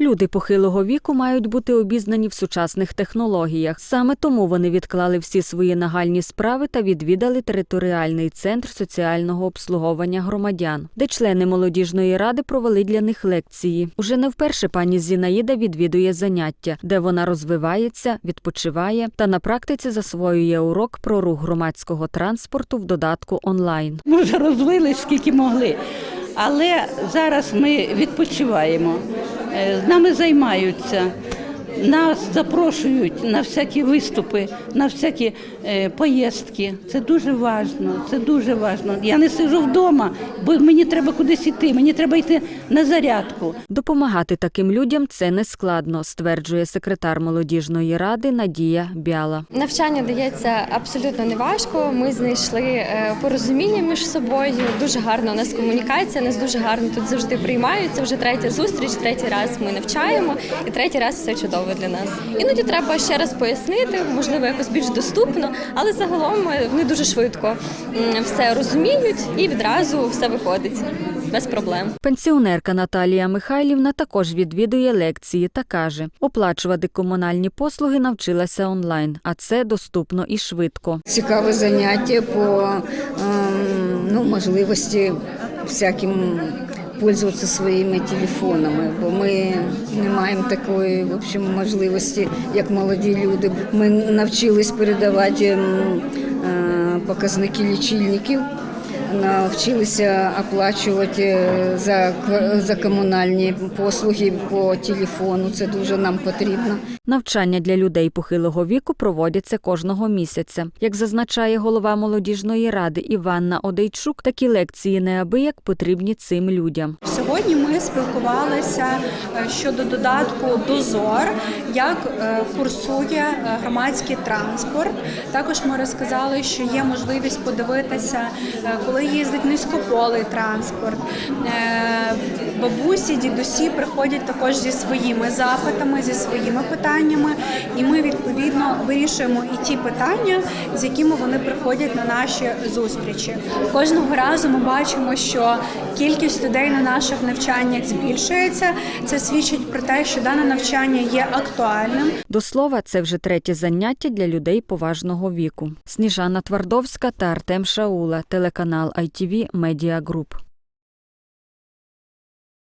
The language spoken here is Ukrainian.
Люди похилого віку мають бути обізнані в сучасних технологіях. Саме тому вони відклали всі свої нагальні справи та відвідали територіальний центр соціального обслуговування громадян, де члени молодіжної ради провели для них лекції. Уже не вперше пані Зінаїда відвідує заняття, де вона розвивається, відпочиває та на практиці засвоює урок про рух громадського транспорту в додатку онлайн. Ми вже розвили скільки могли. Але зараз ми відпочиваємо, нами займаються, нас запрошують на всякі виступи, на всякі е, поїздки. Це дуже важливо, це дуже важливо. Я не сиджу вдома, бо мені треба кудись йти, мені треба йти на зарядку. Допомагати таким людям це не складно, стверджує секретар молодіжної ради Надія Бяла. Навчання дається абсолютно неважко. Ми знайшли е, порозуміння між собою. Дуже гарна у нас комунікація. Нас дуже гарно тут завжди приймають. Це вже третя зустріч, третій раз ми навчаємо, і третій раз все чудово для нас. Іноді треба ще раз пояснити, можливо, якось більш доступно, але загалом е, вони дуже швидко все розуміють і відразу все виходить без проблем. Пенсіонерка Наталія Михайлівна також відвідує лекції та каже, оплачувати комунальні послуги навчилася онлайн, а це доступно і швидко. Цікаве заняття по ем, ну, можливості всяким пользуватися своїми телефонами, бо ми не маємо такої в общем, можливості, як молоді люди. Ми навчились передавати ем, е, показники лічильників. Навчилися оплачувати е, за, за комунальні послуги по телефону. Це дуже нам потрібно. Навчання для людей похилого віку проводяться кожного місяця. Як зазначає голова молодіжної ради Іванна Одейчук, такі лекції неабияк потрібні цим людям. Сьогодні ми спілкувалися е, щодо додатку Дозор, як е, курсує громадський транспорт. Також ми розказали, що є можливість подивитися, е, коли їздить низькополий транспорт. Е, Бабусі, дідусі приходять також зі своїми запитами, зі своїми питаннями, і ми вирішуємо і ті питання, з якими вони приходять на наші зустрічі. Кожного разу ми бачимо, що кількість людей на наших навчаннях збільшується. Це свідчить про те, що дане навчання є актуальним. До слова, це вже третє заняття для людей поважного віку. Сніжана Твардовська та Артем Шаула, телеканал ITV Media Group.